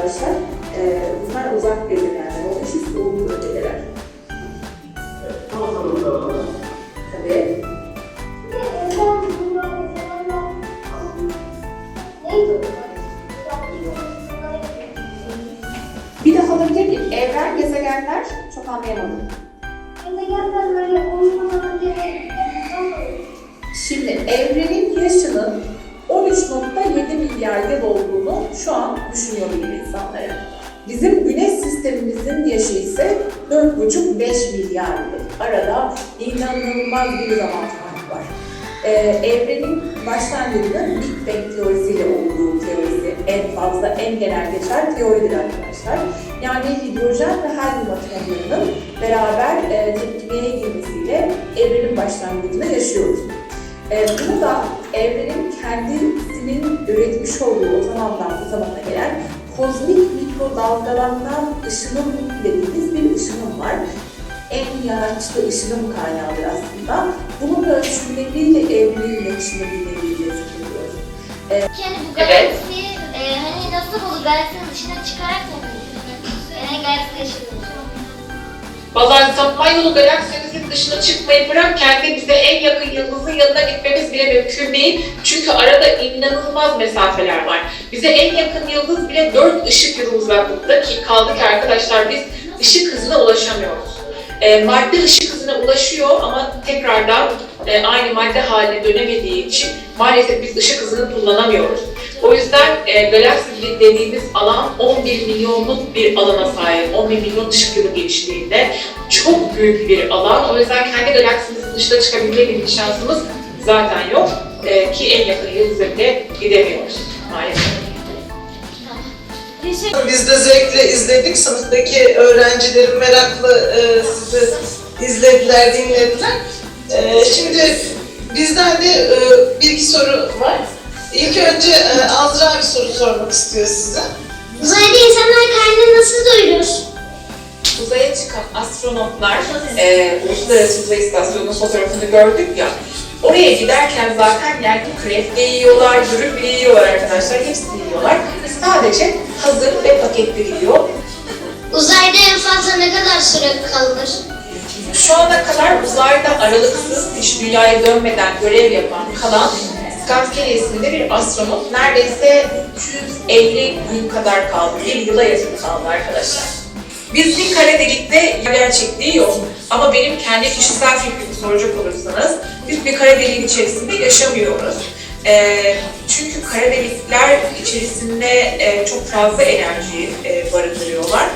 arkadaşlar. Ee, bunlar uzak gezegenler olduğu için soğuk bölgeler. Tabii. Bir daha alabilir miyim? Evren, gezegenler çok anlayamadım. Şimdi evrenin yaşının 13.7 milyar yıl olduğunu şu an düşünüyor bilim insanları. Bizim güneş sistemimizin yaşı ise 4,5-5 milyar yıl. Arada inanılmaz bir zaman farkı var. Ee, evrenin başlangıcının Big Bang teorisiyle olduğu teorisi en fazla, en genel geçer teoridir arkadaşlar. Yani hidrojen ve helyum atomlarının beraber e, tepkimeye girmesiyle evrenin başlangıcını yaşıyoruz. E, bunu da evrenin üretmiş olduğu o zamandan bu zamana gelen kozmik mikrodalgalanan ışınım dediğimiz bir ışınım var. En yaratıcı ışınım kaynağıdır aslında. Bunun ölçümleriyle evrenin yakışını bilebileceğiz biliyoruz. Yani bu galaksi e, hani nasıl bu galaksinin dışına çıkarak mı Yani galaksi yaşıyoruz. Bazen Samanyolu dışına çıkmayı bırak kendi bize en yakın yıldızın yanına gitmemiz bile mümkün değil. Çünkü arada inanılmaz mesafeler var. Bize en yakın yıldız bile 4 ışık yılı uzaklıkta ki kaldı ki arkadaşlar biz ışık hızına ulaşamıyoruz. E, madde ışık hızına ulaşıyor ama tekrardan e, aynı madde haline dönemediği için maalesef biz ışık hızını kullanamıyoruz. O yüzden e, galaksi dediğimiz alan 11 milyonluk bir alana sahip. 11 milyon ışık yılı genişliğinde. Çok büyük bir alan. O yüzden kendi galaksimizin dışına çıkabilme gibi bir şansımız zaten yok. E, ki en yakın yıldıza bile gidemiyoruz maalesef. Biz de zevkle izledik. Sınıftaki öğrencilerim meraklı e, sizi izlediler, dinlediler. E, şimdi bizden de e, bir iki soru var. İlk önce e, Azra bir soru sormak istiyor size. Uzayda insanlar karnını nasıl doyurur? Uzaya çıkan astronotlar, e, Uluslararası Uzay İstasyonu'nun fotoğrafını gördük ya, oraya giderken zaten yani krep yiyorlar, dürüm bile yiyorlar arkadaşlar, hepsini yiyorlar. Sadece hazır ve paketli gidiyor. Uzayda en fazla ne kadar süre kalır? Şu ana kadar uzayda aralıksız hiç dünyaya dönmeden görev yapan kalan Kelly isminde bir astronot neredeyse 350 gün kadar kaldı. Bir yıla yakın kaldı arkadaşlar. Biz bir kara delikte gerçekliği yok. Ama benim kendi kişisel fikrimi soracak olursanız biz bir kara deliğin içerisinde yaşamıyoruz. Ee, çünkü kara delikler içerisinde e, çok fazla enerji e, barındırıyorlar.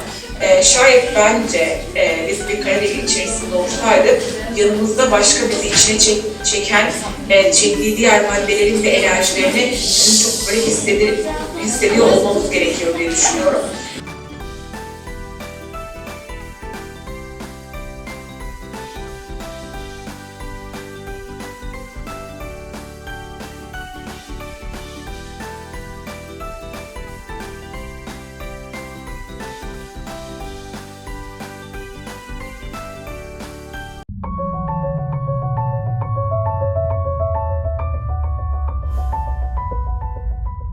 Ee, şayet bence e, biz bir kara deliğin içerisinde olsaydık yanımızda başka bizi içine çek- çeken, e, çektiği diğer maddelerin ve enerjilerini çok böyle hissedi- hissediyor olmamız gerekiyor diye düşünüyorum.